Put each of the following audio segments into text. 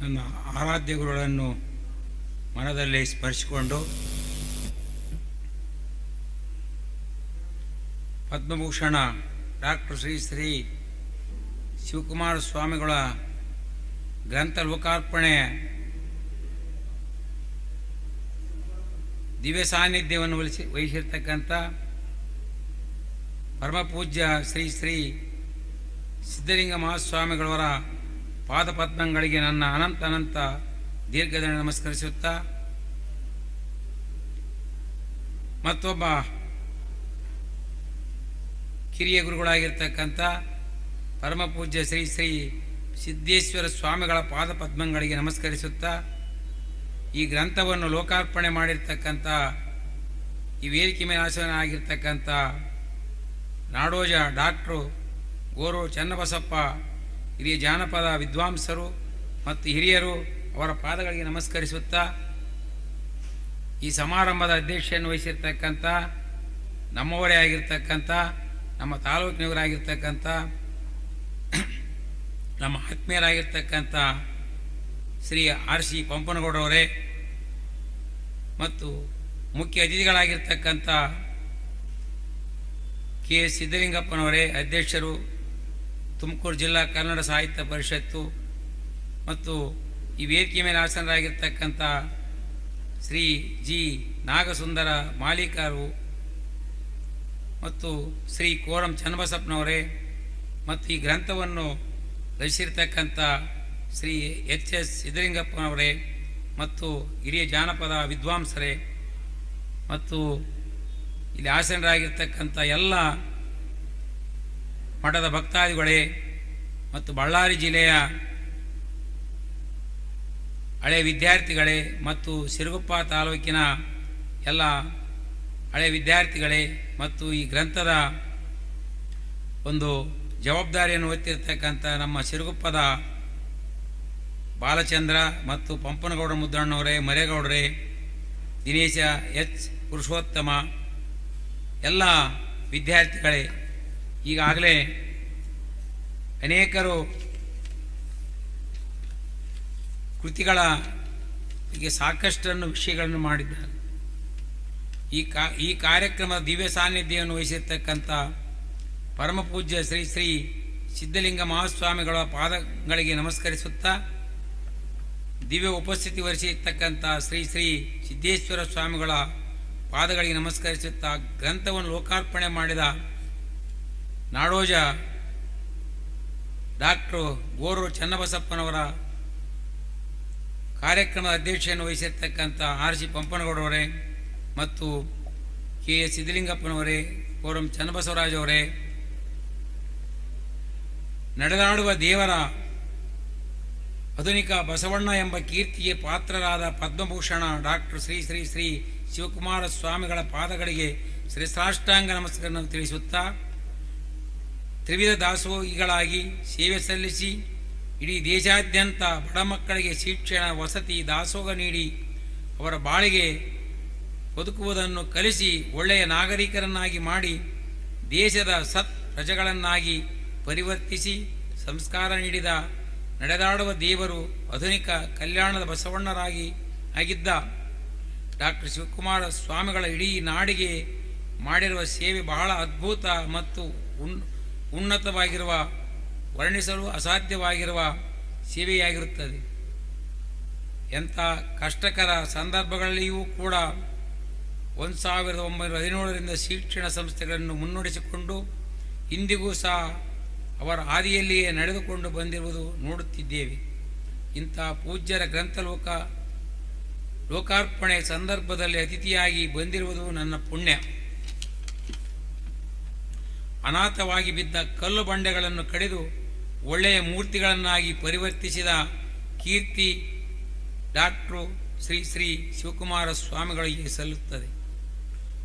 ನನ್ನ ಆರಾಧ್ಯ ಗುರುಗಳನ್ನು ಮನದಲ್ಲಿ ಸ್ಮರಿಸಿಕೊಂಡು ಪದ್ಮಭೂಷಣ ಡಾಕ್ಟರ್ ಶ್ರೀ ಶ್ರೀ ಶಿವಕುಮಾರ ಸ್ವಾಮಿಗಳ ಗ್ರಂಥ ಲೋಕಾರ್ಪಣೆ ದಿವ್ಯ ಸಾನ್ನಿಧ್ಯವನ್ನು ವಹಿಸಿ ವಹಿಸಿರ್ತಕ್ಕಂಥ ಪರಮಪೂಜ್ಯ ಶ್ರೀ ಶ್ರೀ ಸಿದ್ಧಲಿಂಗ ಮಹಾಸ್ವಾಮಿಗಳವರ ಪಾದಪದ್ಮಗಳಿಗೆ ನನ್ನ ಅನಂತ ಅನಂತ ದೀರ್ಘದಂಡ ನಮಸ್ಕರಿಸುತ್ತಾ, ಮತ್ತೊಬ್ಬ ಕಿರಿಯ ಗುರುಗಳಾಗಿರ್ತಕ್ಕಂಥ ಪರಮಪೂಜ್ಯ ಶ್ರೀ ಶ್ರೀ ಸಿದ್ದೇಶ್ವರ ಸ್ವಾಮಿಗಳ ಪಾದಪದ್ಮಗಳಿಗೆ ನಮಸ್ಕರಿಸುತ್ತಾ, ಈ ಗ್ರಂಥವನ್ನು ಲೋಕಾರ್ಪಣೆ ಮಾಡಿರ್ತಕ್ಕಂಥ, ಈ ವೇದಿಕೆ ಮೇಲೆ ಆಸನ ಆಗಿರ್ತಕ್ಕಂಥ ನಾಡೋಜ ಡಾಕ್ಟ್ರು ಗೋರು ಚನ್ನಬಸಪ್ಪ ಹಿರಿಯ ಜಾನಪದ ವಿದ್ವಾಂಸರು ಮತ್ತು ಹಿರಿಯರು ಅವರ ಪಾದಗಳಿಗೆ ನಮಸ್ಕರಿಸುತ್ತಾ ಈ ಸಮಾರಂಭದ ಅಧ್ಯಕ್ಷೆಯನ್ನು ವಹಿಸಿರ್ತಕ್ಕಂಥ, ನಮ್ಮವರೇ ಆಗಿರ್ತಕ್ಕಂಥ, ನಮ್ಮ ತಾಲೂಕಿನವರಾಗಿರ್ತಕ್ಕಂಥ ನಮ್ಮ ಆತ್ಮೀಯರಾಗಿರ್ತಕ್ಕಂಥ ಶ್ರೀ ಆರ್ ಸಿ ಪಂಪನಗೌಡರವರೇ ಮತ್ತು ಮುಖ್ಯ ಅತಿಥಿಗಳಾಗಿರ್ತಕ್ಕಂಥ ಕೆ ಎಸ್ ಸಿದ್ದಲಿಂಗಪ್ಪನವರೇ ಅಧ್ಯಕ್ಷರು ತುಮಕೂರು ಜಿಲ್ಲಾ ಕನ್ನಡ ಸಾಹಿತ್ಯ ಪರಿಷತ್ತು ಮತ್ತು ಈ ವೇದಿಕೆ ಮೇಲೆ ಆಸನರಾಗಿರ್ತಕ್ಕಂಥ ಶ್ರೀ ಜಿ ನಾಗಸುಂದರ ಮಾಲೀಕರು ಮತ್ತು ಶ್ರೀ ಕೋರಂ ಚನ್ನಬಸಪ್ಪನವರೇ ಮತ್ತು ಈ ಗ್ರಂಥವನ್ನು ರಚಿಸಿರ್ತಕ್ಕಂಥ ಶ್ರೀ ಎಚ್ ಎಸ್ ಸಿದ್ದಲಿಂಗಪ್ಪನವರೇ ಮತ್ತು ಹಿರಿಯ ಜಾನಪದ ವಿದ್ವಾಂಸರೇ ಮತ್ತು ಇಲ್ಲಿ ಆಸನರಾಗಿರ್ತಕ್ಕಂಥ ಎಲ್ಲ ಮಠದ ಭಕ್ತಾದಿಗಳೇ ಮತ್ತು ಬಳ್ಳಾರಿ ಜಿಲ್ಲೆಯ ಹಳೆ ವಿದ್ಯಾರ್ಥಿಗಳೇ ಮತ್ತು ಸಿರುಗುಪ್ಪ ತಾಲೂಕಿನ ಎಲ್ಲ ಹಳೆ ವಿದ್ಯಾರ್ಥಿಗಳೇ ಮತ್ತು ಈ ಗ್ರಂಥದ ಒಂದು ಜವಾಬ್ದಾರಿಯನ್ನು ಹೊತ್ತಿರ್ತಕ್ಕಂಥ ನಮ್ಮ ಸಿರುಗುಪ್ಪದ ಬಾಲಚಂದ್ರ ಮತ್ತು ಪಂಪನಗೌಡ ಮುದ್ದಣ್ಣವರೇ, ಮರೇಗೌಡರೇ, ದಿನೇಶ ಎಚ್ ಪುರುಷೋತ್ತಮ, ಎಲ್ಲ ವಿದ್ಯಾರ್ಥಿಗಳೇ. ಈಗಾಗಲೇ ಅನೇಕರು ಕೃತಿಗಳ ಈಗ ಸಾಕಷ್ಟನ್ನು ವಿಷಯಗಳನ್ನು ಮಾಡಿದ್ದಾರೆ. ಈ ಕಾ, ಈ ಕಾರ್ಯಕ್ರಮದ ದಿವ್ಯ ಸಾನ್ನಿಧ್ಯವನ್ನು ವಹಿಸಿರ್ತಕ್ಕಂಥ ಪರಮಪೂಜ್ಯ ಶ್ರೀ ಶ್ರೀ ಸಿದ್ಧಲಿಂಗ ಮಹಾಸ್ವಾಮಿಗಳ ಪಾದಗಳಿಗೆ ನಮಸ್ಕರಿಸುತ್ತಾ, ದಿವ್ಯ ಉಪಸ್ಥಿತಿ ವಹಿಸಿರ್ತಕ್ಕಂಥ ಶ್ರೀ ಶ್ರೀ ಸಿದ್ದೇಶ್ವರ ಸ್ವಾಮಿಗಳ ಪಾದಗಳಿಗೆ ನಮಸ್ಕರಿಸುತ್ತಾ ಗ್ರಂಥವನ್ನು ಲೋಕಾರ್ಪಣೆ ಮಾಡಿದ ನಾಡೋಜ ಡಾಕ್ಟ್ರು ಗೋರು ಚನ್ನಬಸಪ್ಪನವರ ಕಾರ್ಯಕ್ರಮದ ಅಧ್ಯಕ್ಷೆಯನ್ನು ವಹಿಸಿರ್ತಕ್ಕಂಥ ಆರ್ ಸಿ ಪಂಪನಗೌಡರವರೇ ಮತ್ತು ಕೆ ಎಸ್ ಸಿದ್ದಲಿಂಗಪ್ಪನವರೇ ಕೋರಂ ಚನ್ನಬಸವರಾಜ್ ಅವರೇ, ನಡೆದಾಡುವ ದೇವರ ಆಧುನಿಕ ಬಸವಣ್ಣ ಎಂಬ ಕೀರ್ತಿಗೆ ಪಾತ್ರರಾದ ಪದ್ಮಭೂಷಣ ಡಾಕ್ಟರ್ ಶ್ರೀ ಶ್ರೀ ಶ್ರೀ ಶಿವಕುಮಾರ ಸ್ವಾಮಿಗಳ ಪಾದಗಳಿಗೆ ಶ್ರೀ ಸಾಷ್ಟಾಂಗ ನಮಸ್ಕಾರವನ್ನು ತಿಳಿಸುತ್ತಾ ತ್ರಿವಿಧ ದಾಸೋಹಿಗಳಾಗಿ ಸೇವೆ ಸಲ್ಲಿಸಿ ಇಡೀ ದೇಶಾದ್ಯಂತ ಬಡ ಮಕ್ಕಳಿಗೆ ಶಿಕ್ಷಣ, ವಸತಿ, ದಾಸೋಹ ನೀಡಿ ಅವರ ಬಾಳಿಗೆ ಬದುಕುವುದನ್ನು ಕಲಿಸಿ ಒಳ್ಳೆಯ ನಾಗರಿಕರನ್ನಾಗಿ ಮಾಡಿ ದೇಶದ ಸತ್ ಪ್ರಜೆಗಳನ್ನಾಗಿ ಪರಿವರ್ತಿಸಿ ಸಂಸ್ಕಾರ ನೀಡಿದ ನಡೆದಾಡುವ ದೇವರು ಆಧುನಿಕ ಕಲ್ಯಾಣದ ಬಸವಣ್ಣರಾಗಿ ಆಗಿದ್ದ ಡಾಕ್ಟರ್ ಶಿವಕುಮಾರ ಸ್ವಾಮಿಗಳ ಇಡೀ ನಾಡಿಗೆ ಮಾಡಿರುವ ಸೇವೆ ಬಹಳ ಅದ್ಭುತ ಮತ್ತು ಉನ್ ಉನ್ನತವಾಗಿರುವ, ವರ್ಣಿಸಲು ಅಸಾಧ್ಯವಾಗಿರುವ ಸೇವೆಯಾಗಿರುತ್ತದೆ. ಎಂಥ ಕಷ್ಟಕರ ಸಂದರ್ಭಗಳಲ್ಲಿಯೂ ಕೂಡ ಒಂದು ಸಾವಿರದ ಒಂಬೈನೂರ ಹದಿನೇಳರಿಂದ ಶಿಕ್ಷಣ ಸಂಸ್ಥೆಗಳನ್ನು ಮುನ್ನಡೆಸಿಕೊಂಡು ಇಂದಿಗೂ ಸಹ ಅವರ ಹಾದಿಯಲ್ಲಿಯೇ ನಡೆದುಕೊಂಡು ಬಂದಿರುವುದು ನೋಡುತ್ತಿದ್ದೇವೆ. ಇಂಥ ಪೂಜ್ಯರ ಗ್ರಂಥಲೋಕ, ಲೋಕಾರ್ಪಣೆ ಸಂದರ್ಭದಲ್ಲಿ ಅತಿಥಿಯಾಗಿ ಬಂದಿರುವುದು ನನ್ನ ಪುಣ್ಯ. ಅನಾಥವಾಗಿ ಬಿದ್ದ ಕಲ್ಲು ಬಂಡೆಗಳನ್ನು ಕಡಿದು ಒಳ್ಳೆಯ ಮೂರ್ತಿಗಳನ್ನಾಗಿ ಪರಿವರ್ತಿಸಿದ ಕೀರ್ತಿ ಡಾಕ್ಟ್ರು ಶ್ರೀ ಶ್ರೀ ಶಿವಕುಮಾರ ಸ್ವಾಮಿಗಳಿಗೆ ಸಲ್ಲುತ್ತದೆ.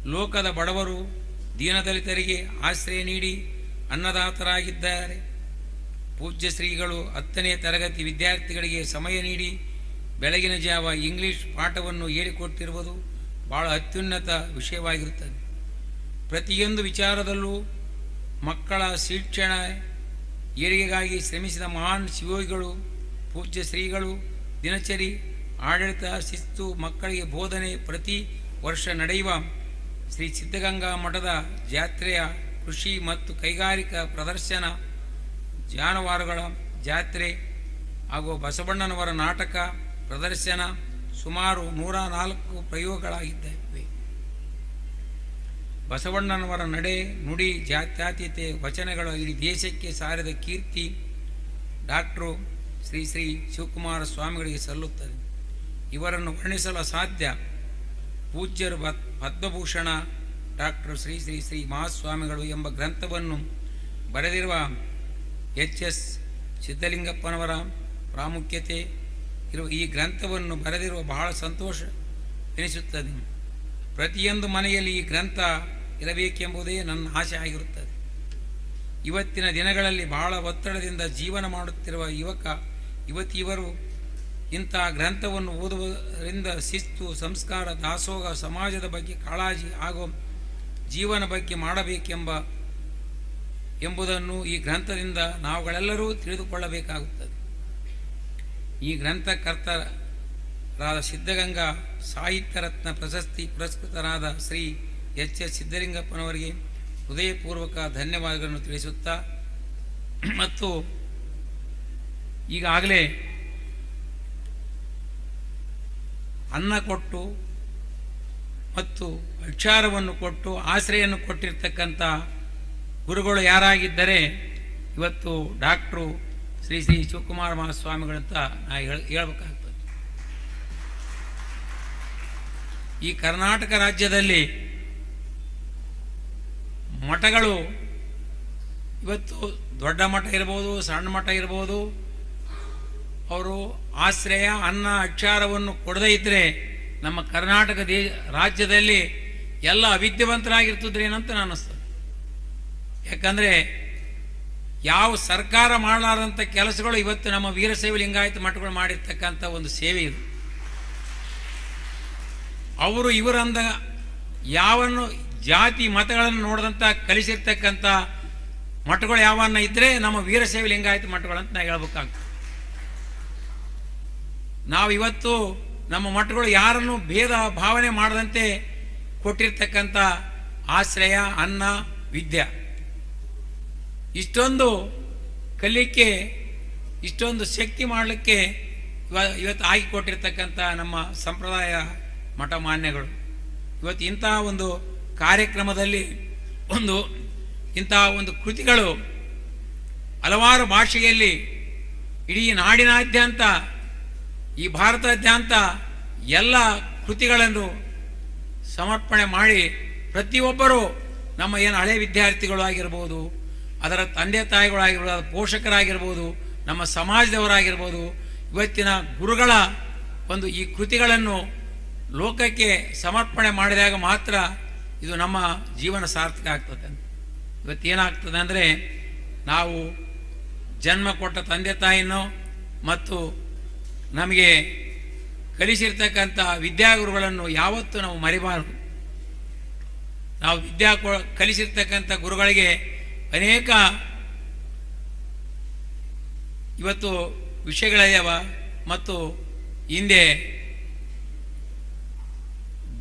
ಲೋಕದ ಬಡವರು ದೀನದಲಿತರಿಗೆ ಆಶ್ರಯ ನೀಡಿ ಅನ್ನದಾತರಾಗಿದ್ದಾರೆ. ಪೂಜ್ಯ ಶ್ರೀಗಳು ಹತ್ತನೇ ತರಗತಿ ವಿದ್ಯಾರ್ಥಿಗಳಿಗೆ ಸಮಯ ನೀಡಿ ಬೆಳಗಿನ ಜಾವ ಇಂಗ್ಲಿಷ್ ಪಾಠವನ್ನು ಹೇಳಿಕೊಟ್ಟಿರುವುದು ಬಹಳ ಅತ್ಯುನ್ನತ ವಿಷಯವಾಗಿರುತ್ತದೆ. ಪ್ರತಿಯೊಂದು ವಿಚಾರದಲ್ಲೂ ಮಕ್ಕಳ ಶಿಕ್ಷಣ ಏರಿಗೆಗಾಗಿ ಶ್ರಮಿಸಿದ ಮಹಾನ್ ಶಿವಯೋಗಿಗಳು ಪೂಜ್ಯ ಶ್ರೀಗಳು, ದಿನಚರಿ, ಆಡಳಿತ ಶಿಸ್ತು ಮಕ್ಕಳಿಗೆ ಬೋಧನೆ ಪ್ರತಿ ವರ್ಷ ನಡೆಯುವ ಶ್ರೀ ಸಿದ್ಧಗಂಗಾ ಮಠದ ಜಾತ್ರೆಯ ಕೃಷಿ ಮತ್ತು ಕೈಗಾರಿಕಾ ಪ್ರದರ್ಶನ, ಜಾನುವಾರುಗಳ ಜಾತ್ರೆ ಹಾಗೂ ಬಸವಣ್ಣನವರ ನಾಟಕ ಪ್ರದರ್ಶನ ಸುಮಾರು ನೂರ ನಾಲ್ಕು ಪ್ರಯೋಗಗಳಾಗಿದ್ದಾವೆ. ಬಸವಣ್ಣನವರ ನಡೆ, ನುಡಿ, ಜಾತ್ಯಾತೀತೆ, ವಚನಗಳ ಇಡೀ ದೇಶಕ್ಕೆ ಸಾರಿದ ಕೀರ್ತಿ ಡಾಕ್ಟ್ರು ಶ್ರೀ ಶ್ರೀ ಶಿವಕುಮಾರ ಸ್ವಾಮಿಗಳಿಗೆ ಸಲ್ಲುತ್ತದೆ. ಇವರನ್ನು ವರ್ಣಿಸಲು ಸಾಧ್ಯ ಪೂಜ್ಯರು ಪದ್- ಪದ್ಮಭೂಷಣ ಡಾಕ್ಟರ್ ಶ್ರೀ ಶ್ರೀ ಶ್ರೀ ಮಹಾಸ್ವಾಮಿಗಳು ಎಂಬ ಗ್ರಂಥವನ್ನು ಬರೆದಿರುವ ಎಚ್ ಎಸ್ ಸಿದ್ಧಲಿಂಗಪ್ಪನವರ ಪ್ರಾಮುಖ್ಯತೆ ಇರುವ ಈ ಗ್ರಂಥವನ್ನು ಬರೆದಿರುವ ಬಹಳ ಸಂತೋಷ ಎನಿಸುತ್ತದೆ. ಪ್ರತಿಯೊಂದು ಮನೆಯಲ್ಲಿ ಈ ಗ್ರಂಥ ಇರಬೇಕೆಂಬುದೇ ನನ್ನ ಆಸೆ ಆಗಿರುತ್ತದೆ. ಇವತ್ತಿನ ದಿನಗಳಲ್ಲಿ ಬಹಳ ಒತ್ತಡದಿಂದ ಜೀವನ ಮಾಡುತ್ತಿರುವ ಯುವಕ, ಯುವತಿಯವರು ಇಂಥ ಗ್ರಂಥವನ್ನು ಓದುವುದರಿಂದ ಶಿಸ್ತು, ಸಂಸ್ಕಾರ, ದಾಸೋಹ, ಸಮಾಜದ ಬಗ್ಗೆ ಕಾಳಜಿ ಹಾಗೂ ಜೀವನ ಬಗ್ಗೆ ಮಾಡಬೇಕೆಂಬ ಎಂಬುದನ್ನು ಈ ಗ್ರಂಥದಿಂದ ನಾವುಗಳೆಲ್ಲರೂ ತಿಳಿದುಕೊಳ್ಳಬೇಕಾಗುತ್ತದೆ. ಈ ಗ್ರಂಥಕರ್ತರಾದ ಸಿದ್ಧಗಂಗಾ ಸಾಹಿತ್ಯ ರತ್ನ ಪ್ರಶಸ್ತಿ ಪುರಸ್ಕೃತರಾದ ಶ್ರೀ ಎಚ್ ಎಸ್ ಸಿದ್ದಲಿಂಗಪ್ಪನವರಿಗೆ ಹೃದಯಪೂರ್ವಕ ಧನ್ಯವಾದಗಳನ್ನು ತಿಳಿಸುತ್ತಾ, ಮತ್ತು ಈಗಾಗಲೇ ಅನ್ನ ಕೊಟ್ಟು ಮತ್ತು ಅಕ್ಷಾರವನ್ನು ಕೊಟ್ಟು ಆಶ್ರಯನ್ನು ಕೊಟ್ಟಿರ್ತಕ್ಕಂಥ ಗುರುಗಳು ಯಾರಾಗಿದ್ದರೆ ಇವತ್ತು ಡಾಕ್ಟ್ರು ಶ್ರೀ ಶ್ರೀ ಶಿವಕುಮಾರ ಮಹಾಸ್ವಾಮಿಗಳಂತ ನಾ ಹೇಳ್ ಹೇಳ್ಬೇಕಾಗ್ತದೆ. ಈ ಕರ್ನಾಟಕ ರಾಜ್ಯದಲ್ಲಿ ಮಠಗಳು ಇವತ್ತು ದೊಡ್ಡ ಮಠ ಇರ್ಬೋದು, ಸಣ್ಣ ಮಠ ಇರ್ಬೋದು, ಅವರು ಆಶ್ರಯ, ಅನ್ನ, ಅಕ್ಷಾರವನ್ನು ಕೊಡದೇ ಇದ್ದರೆ ನಮ್ಮ ಕರ್ನಾಟಕ ದೇ, ರಾಜ್ಯದಲ್ಲಿ ಎಲ್ಲ ಅವಿದ್ಯವಂತರಾಗಿರ್ತದ್ರೇನಂತ ನಾನು ಅನ್ನಿಸ್ತದೆ ಯಾಕಂದರೆ ಯಾವ ಸರ್ಕಾರ ಮಾಡಲಾರಂಥ ಕೆಲಸಗಳು ಇವತ್ತು ನಮ್ಮ ವೀರಶೈವ ಲಿಂಗಾಯತ ಮಠಗಳು ಮಾಡಿರ್ತಕ್ಕಂಥ ಒಂದು ಸೇವೆ ಇದು. ಅವರು ಇವರಂದ ಯಾವನ್ನು ಜಾತಿ ಮತಗಳನ್ನು ನೋಡಿದಂಥ ಕಲಿಸಿರ್ತಕ್ಕಂಥ ಮಠಗಳು ಯಾವನ್ನ ಇದ್ದರೆ ನಮ್ಮ ವೀರಶೈವ ಲಿಂಗಾಯತ ಮಠಗಳಂತ ನಾ ಹೇಳ್ಬೇಕಾಗ್ತದೆ. ನಾವು ಇವತ್ತು ನಮ್ಮ ಮಠಗಳು ಯಾರನ್ನು ಭೇದ ಭಾವನೆ ಮಾಡದಂತೆ ಕೊಟ್ಟಿರ್ತಕ್ಕಂಥ ಆಶ್ರಯ, ಅನ್ನ, ವಿದ್ಯೆ. ಇಷ್ಟೊಂದು ಕಲಿಕೆ, ಇಷ್ಟೊಂದು ಶಕ್ತಿ ಮಾಡಲಿಕ್ಕೆ ಇವ, ಇವತ್ತು ಆಗಿ ಕೊಟ್ಟಿರ್ತಕ್ಕಂಥ ನಮ್ಮ ಸಂಪ್ರದಾಯ ಮಠ ಮಾನ್ಯಗಳು. ಇವತ್ತು ಇಂತಹ ಒಂದು ಕಾರ್ಯಕ್ರಮದಲ್ಲಿ ಒಂದು ಇಂತಹ ಒಂದು ಕೃತಿಗಳು ಹಲವಾರು ಭಾಷೆಯಲ್ಲಿ ಇಡೀ ನಾಡಿನಾದ್ಯಂತ, ಈ ಭಾರತಾದ್ಯಂತ ಎಲ್ಲ ಕೃತಿಗಳನ್ನು ಸಮರ್ಪಣೆ ಮಾಡಿ ಪ್ರತಿಯೊಬ್ಬರೂ ನಮ್ಮ ಏನು ಹಳೆ ವಿದ್ಯಾರ್ಥಿಗಳು ಆಗಿರ್ಬೋದು, ಅದರ ತಂದೆ ತಾಯಿಗಳಾಗಿರ್ಬೋದು ಅದರ ಪೋಷಕರಾಗಿರ್ಬೋದು, ನಮ್ಮ ಸಮಾಜದವರಾಗಿರ್ಬೋದು, ಇವತ್ತಿನ ಗುರುಗಳ ಒಂದು ಈ ಕೃತಿಗಳನ್ನು ಲೋಕಕ್ಕೆ ಸಮರ್ಪಣೆ ಮಾಡಿದಾಗ ಮಾತ್ರ ಇದು ನಮ್ಮ ಜೀವನ ಸಾರ್ಥಕ ಆಗ್ತದೆ ಇವತ್ತೇನಾಗ್ತದೆ ಅಂದರೆ ನಾವು ಜನ್ಮ ಕೊಟ್ಟ ತಂದೆ ತಾಯಿನೋ ಮತ್ತು ನಮಗೆ ಕಲಿಸಿರ್ತಕ್ಕಂಥ ವಿದ್ಯಾಗುರುಗಳನ್ನು ಯಾವತ್ತೂ ನಾವು ಮರಿಬಾರದು. ನಾವು ವಿದ್ಯಾ ಕೊ- ಕಲಿಸಿರ್ತಕ್ಕಂಥ ಗುರುಗಳಿಗೆ ಅನೇಕ ಇವತ್ತು ವಿಷಯಗಳಿದಾವ ಮತ್ತು ಹಿಂದೆ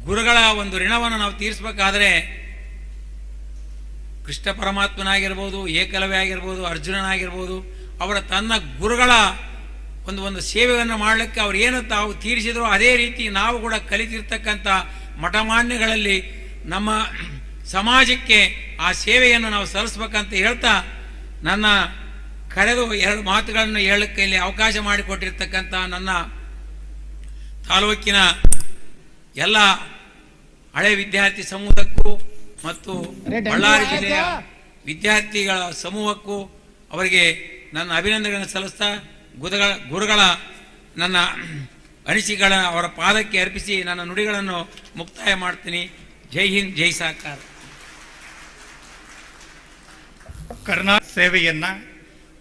ಗುರುಗಳ ಒಂದು ಋಣವನ್ನು ನಾವು ತೀರಿಸಬೇಕಾದ್ರೆ ಕೃಷ್ಣ ಪರಮಾತ್ಮನಾಗಿರ್ಬೋದು, ಏಕಲವ್ಯ ಆಗಿರ್ಬೋದು, ಅರ್ಜುನನಾಗಿರ್ಬೋದು, ಅವರ ತನ್ನ ಗುರುಗಳ ಒಂದು ಒಂದು ಸೇವೆಯನ್ನು ಮಾಡಲಿಕ್ಕೆ ಅವ್ರು ಏನು ತಾವು ತೀರಿಸಿದ್ರು ಅದೇ ರೀತಿ ನಾವು ಕೂಡ ಕಲಿತಿರ್ತಕ್ಕಂಥ ಮಠಮಾನ್ಯಗಳಲ್ಲಿ ನಮ್ಮ ಸಮಾಜಕ್ಕೆ ಆ ಸೇವೆಯನ್ನು ನಾವು ಸಲ್ಲಿಸ್ಬೇಕಂತ ಹೇಳ್ತಾ ನನ್ನ ಕರೆದು ಎರಡು ಮಾತುಗಳನ್ನು ಹೇಳಕ್ಕೆ ಇಲ್ಲಿ ಅವಕಾಶ ಮಾಡಿಕೊಟ್ಟಿರ್ತಕ್ಕಂಥ ನನ್ನ ತಾಲೂಕಿನ ಎಲ್ಲ ಹಳೆ ವಿದ್ಯಾರ್ಥಿ ಸಮೂಹಕ್ಕೂ ಮತ್ತು ಬಳ್ಳಾರಿ ಜಿಲ್ಲೆಯ ವಿದ್ಯಾರ್ಥಿಗಳ ಸಮೂಹಕ್ಕೂ ಅವರಿಗೆ ನನ್ನ ಅಭಿನಂದನೆಗಳನ್ನು ಸಲ್ಲಿಸ್ತಾ ಗುರುಗಳ ಗುರುಗಳ ನನ್ನ ಅನಿಸಿಕೆಗಳ ಅವರ ಪಾದಕ್ಕೆ ಅರ್ಪಿಸಿ ನನ್ನ ನುಡಿಗಳನ್ನು ಮುಕ್ತಾಯ ಮಾಡ್ತೀನಿ. ಜೈ ಹಿಂದ್ ಜೈ ಸಾಕಾರ ಕರ್ನಾಟಕ ಸೇವೆಯನ್ನು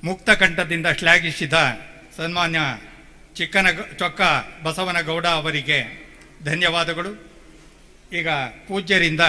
ಮುಕ್ತ ಕಂಠದಿಂದ ಶ್ಲಾಘಿಸಿದ ಸನ್ಮಾನ್ಯ ಚಿಕ್ಕನ ಚೊಕ್ಕ ಬಸವನಗೌಡ ಅವರಿಗೆ ಧನ್ಯವಾದಗಳು. ಈಗ ಪೂಜ್ಯರಿಂದ